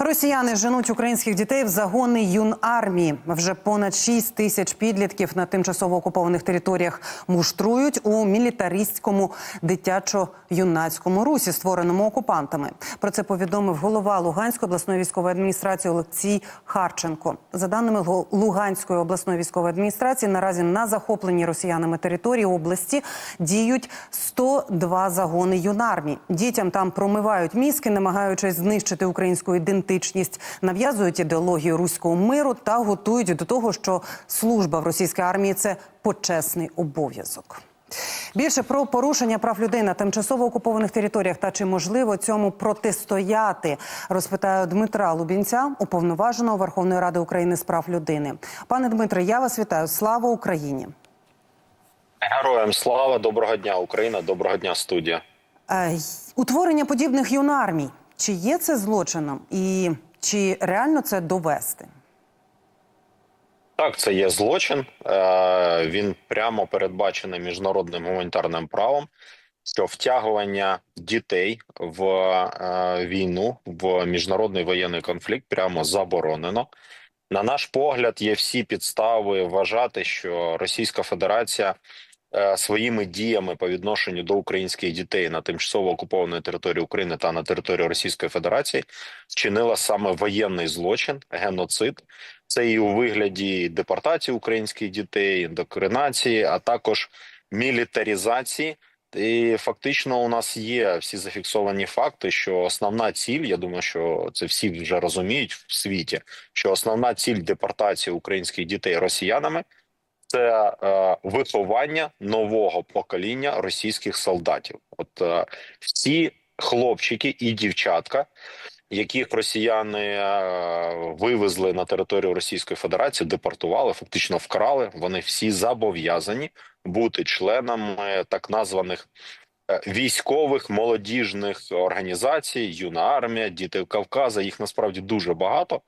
Росіяни женуть українських дітей в загони юнармії. Вже понад 6 тисяч підлітків на тимчасово окупованих територіях муштрують у мілітаристському дитячо-юнацькому русі, створеному окупантами. Про це повідомив голова Луганської обласної військової адміністрації Олексій Харченко. За даними Лу- Луганської обласної військової адміністрації, наразі на захопленій росіянами території області діють 102 загони юнармії. Дітям там промивають мізки, намагаючись знищити українську ідентичність, нав'язують ідеологію руського миру та готують до того, що служба в російській армії це почесний обов'язок. Більше про порушення прав людей на тимчасово окупованих територіях та чи можливо цьому протистояти, розпитаю Дмитра Лубінця, уповноваженого Верховної Ради України з прав людини. Пане Дмитре, я вас вітаю. Слава Україні! Героям слава, доброго дня, Україна, доброго дня, студія. Е, Утворення подібних юнармій. Чи є це злочином, і чи реально це довести? Так, це є злочин. Е, Він прямо передбачений міжнародним гуманітарним правом. Що втягування дітей в е, війну в міжнародний воєнний конфлікт прямо заборонено. На наш погляд, є всі підстави вважати, що Російська Федерація своїми діями по відношенню до українських дітей на тимчасово окупованій території України та на території Російської Федерації вчинила саме воєнний злочин, геноцид. Це і у вигляді депортації українських дітей, індокринації, а також мілітарізації. І фактично у нас є всі зафіксовані факти, що основна ціль, я думаю, що це всі вже розуміють в світі, що основна ціль депортації українських дітей росіянами це е, виховання нового покоління російських солдатів. От е, всі хлопчики і дівчатка, яких росіяни е, вивезли на територію Російської Федерації, депортували, фактично вкрали. Вони всі зобов'язані бути членами так названих е, військових молодіжних організацій, юна армія, діти Кавказа. Їх насправді дуже багато,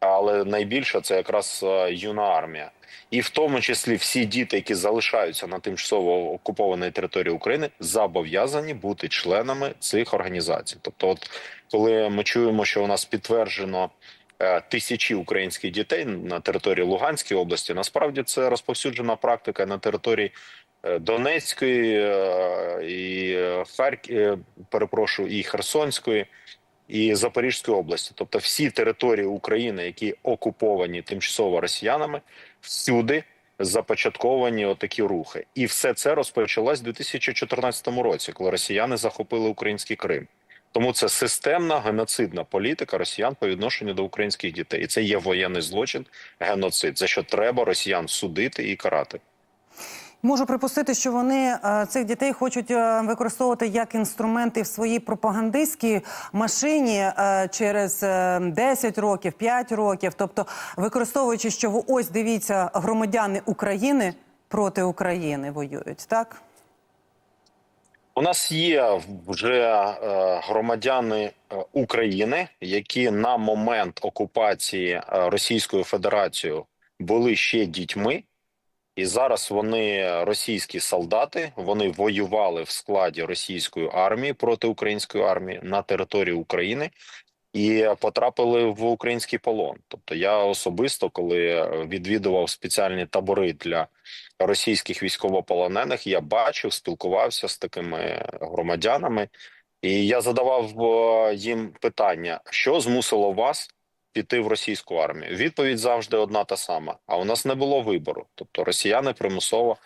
але найбільше це якраз е, юна армія. І в тому числі всі діти, які залишаються на тимчасово окупованій території України, зобов'язані бути членами цих організацій. Тобто, от коли ми чуємо, що у нас підтверджено е, тисячі українських дітей на території Луганської області, насправді це розповсюджена практика на території е, Донецької і Харків, перепрошую, і Херсонської. І Запорізької області, тобто всі території України, які окуповані тимчасово росіянами, всюди започатковані отакі рухи, і все це розпочалось у 2014 році, коли росіяни захопили український Крим. Тому це системна геноцидна політика росіян по відношенню до українських дітей, і це є воєнний злочин, геноцид, за що треба росіян судити і карати. Можу припустити, що вони е, цих дітей хочуть е, використовувати як інструменти в своїй пропагандистській машині е, через е, 10 років, 5 років. Тобто, використовуючи, що ось дивіться, громадяни України проти України воюють, так? У нас є вже громадяни України, які на момент окупації Російською Федерацією були ще дітьми, і зараз вони російські солдати. Вони воювали в складі російської армії проти української армії на території України і потрапили в український полон. Тобто, я особисто, коли відвідував спеціальні табори для російських військовополонених, я бачив, спілкувався з такими громадянами, і я задавав е, їм питання: що змусило вас піти в російську армію? Відповідь завжди одна та сама. А у нас не було вибору. Тобто росіяни примусово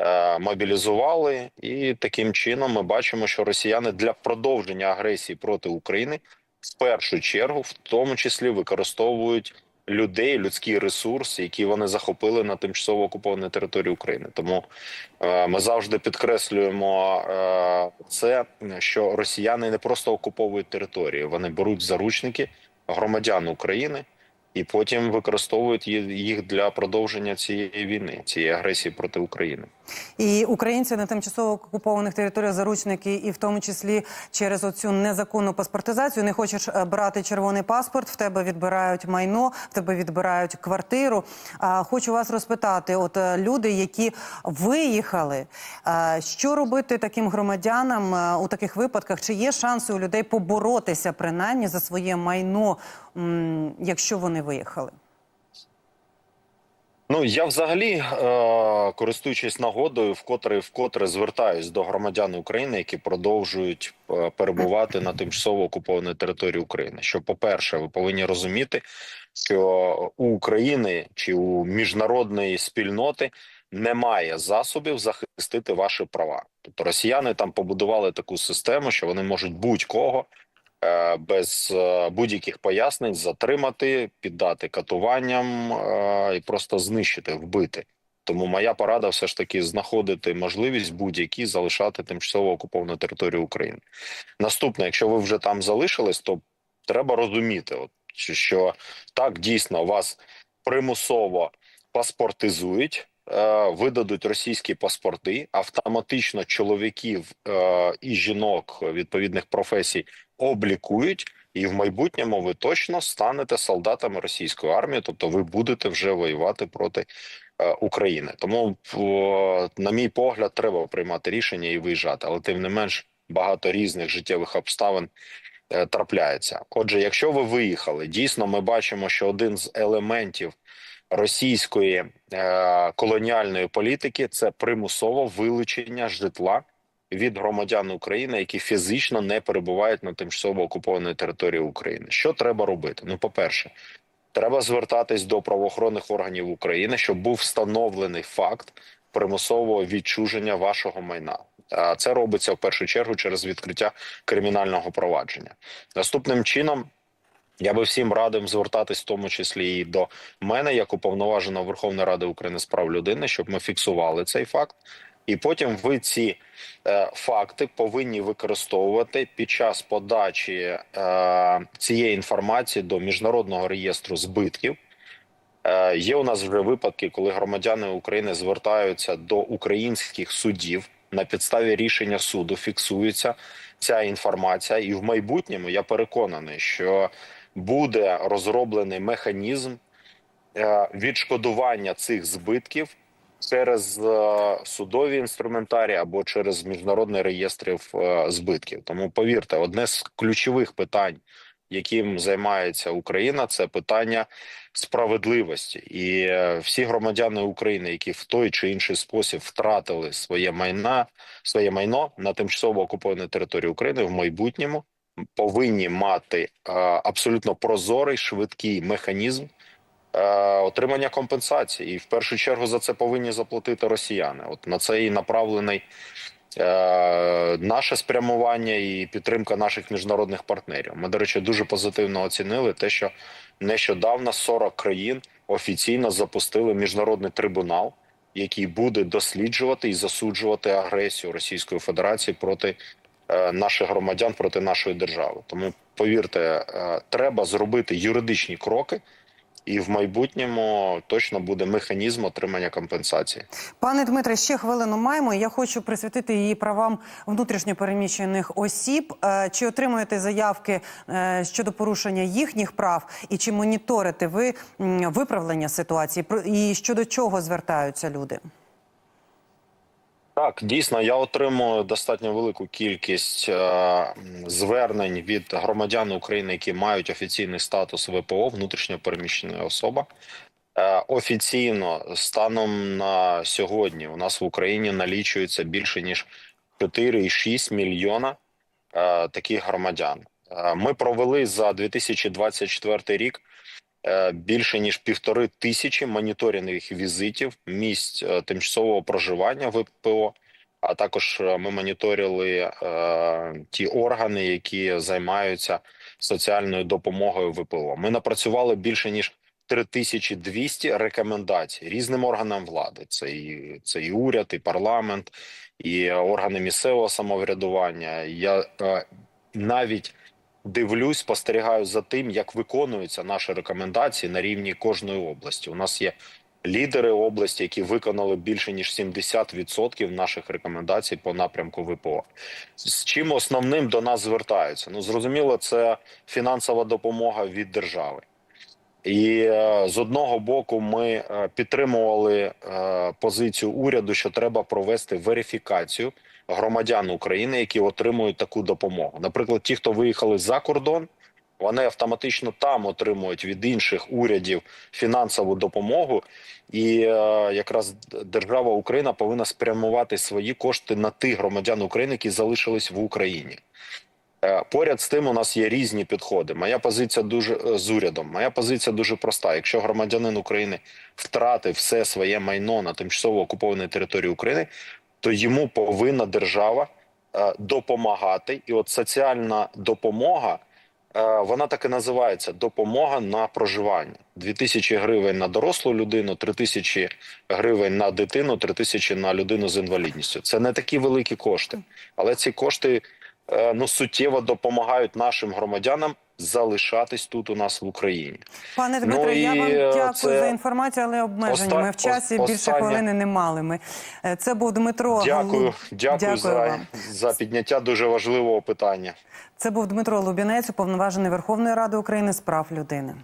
е, мобілізували, і таким чином ми бачимо, що росіяни для продовження агресії проти України в першу чергу, в тому числі, використовують людей, людський ресурс, який вони захопили на тимчасово окупованій території України. Тому е, ми завжди підкреслюємо е, це, що росіяни не просто окуповують території, вони беруть заручники громадян України. І потім використовують їх для продовження цієї війни, цієї агресії проти України. І українці на тимчасово окупованих територіях заручники, і в тому числі через оцю незаконну паспортизацію. Не хочеш е, брати червоний паспорт, в тебе відбирають майно, в тебе відбирають квартиру. Хочу вас розпитати: от е, люди, які виїхали, е, що робити таким громадянам у таких випадках? Чи є шанси у людей поборотися принаймні за своє майно, якщо вони виїхали? Ну я взагалі, е, користуючись нагодою, вкотре вкотре звертаюсь до громадян України, які продовжують е, перебувати на тимчасово окупованій території України. Що, по-перше, ви повинні розуміти, що у України чи у міжнародної спільноти немає засобів захистити ваші права. Тобто росіяни там побудували таку систему, що вони можуть будь-кого без е, будь-яких пояснень затримати, піддати катуванням е, і просто знищити, вбити. Тому моя порада все ж таки знаходити можливість будь-які залишати тимчасово окуповану територію України. Наступне, якщо ви вже там залишились, то треба розуміти, от що- так дійсно вас примусово паспортизують. е, Видадуть російські паспорти, автоматично чоловіків е, і жінок відповідних професій облікують, і в майбутньому ви точно станете солдатами російської армії, тобто ви будете вже воювати проти е, України. Тому, о, на мій погляд, треба приймати рішення і виїжджати, але тим не менш багато різних життєвих обставин е, трапляється. Отже, якщо ви виїхали, дійсно ми бачимо, що один з елементів російської е, колоніальної політики це примусове вилучення житла від громадян України, які фізично не перебувають на тимчасово окупованій території України. Що треба робити? Ну, по перше, треба звертатись до правоохоронних органів України, щоб був встановлений факт примусового відчуження вашого майна. А Це робиться в першу чергу через відкриття кримінального провадження. Наступним чином я би всім радив звертатись, в тому числі і до мене, як уповноваженого Верховної Ради України з прав людини, щоб ми фіксували цей факт. І потім ви ці е, факти повинні використовувати під час подачі е, цієї інформації до міжнародного реєстру збитків. Е, є у нас вже випадки, коли громадяни України звертаються до українських судів на підставі рішення суду. Фіксується ця інформація, і в майбутньому я переконаний, що буде розроблений механізм е, відшкодування цих збитків через е, судові інструментарії або через міжнародний реєстрів е, збитків. Тому повірте, одне з ключових питань, яким займається Україна, це питання справедливості, і е, всі громадяни України, які в той чи інший спосіб втратили своє майна, своє майно на тимчасово окупованій території України в майбутньому. Повинні мати е, абсолютно прозорий швидкий механізм отримання компенсації, і в першу чергу за це повинні заплатити росіяни. От на це і направлений е, наше спрямування і підтримка наших міжнародних партнерів. Ми, до речі, дуже позитивно оцінили те, що нещодавно 40 країн офіційно запустили міжнародний трибунал, який буде досліджувати і засуджувати агресію Російської Федерації проти е, наших громадян, проти нашої держави. Тому повірте, е, треба зробити юридичні кроки. І в майбутньому точно буде механізм отримання компенсації. Пане Дмитре, ще хвилину маємо. Я хочу присвятити її правам внутрішньопереміщених осіб. Е, Чи отримуєте заявки е, щодо порушення їхніх прав, і чи моніторите ви виправлення ситуації? І щодо чого звертаються люди? Так, дійсно, я отримую достатньо велику кількість е, звернень від громадян України, які мають офіційний статус ВПО, внутрішньо переміщена особа. Е, офіційно станом на сьогодні у нас в Україні налічується більше ніж 4,6 мільйона е, таких громадян. Е, ми провели за 2024 рік більше ніж півтори тисячі моніторингових візитів місць е, тимчасового проживання ВПО. А також е, ми моніторили е, ті органи, які займаються соціальною допомогою ВПО. Ми напрацювали більше ніж 3200 рекомендацій різним органам влади. Це і це і уряд, і парламент, і органи місцевого самоврядування. Я е, навіть дивлюсь, спостерігаю за тим, як виконуються наші рекомендації на рівні кожної області. У нас є лідери області, які виконали більше ніж 70% наших рекомендацій по напрямку ВПО. З чим основним до нас звертаються? Ну зрозуміло, це фінансова допомога від держави. І е, з одного боку, ми е, підтримували е, позицію уряду, що треба провести верифікацію громадян України, які отримують таку допомогу. Наприклад, ті, хто виїхали за кордон, вони автоматично там отримують від інших урядів фінансову допомогу, і е, якраз держава Україна повинна спрямувати свої кошти на тих громадян України, які залишились в Україні. Е, Поряд з тим у нас є різні підходи. Моя позиція дуже е, з урядом. Моя позиція дуже проста. Якщо громадянин України втратив все своє майно на тимчасово окупованій території України, то йому повинна держава е, допомагати. І от соціальна допомога, е, вона так і називається допомога на проживання. 2000 гривень на дорослу людину, 3000 гривень на дитину, 3000 на людину з інвалідністю. Це не такі великі кошти, але ці кошти е, ну суттєво допомагають нашим громадянам залишатись тут у нас в Україні. Пане Ну Дмитро, я вам е, дякую це за інформацію, але обмежені оста- ми в часі. ос- Більше хвилини не мали ми. Е, Це був Дмитро Дякую, дякую, Дякую за, вам. за підняття дуже важливого питання. Це був Дмитро Лубінець, уповноважений Верховної Ради України з прав людини.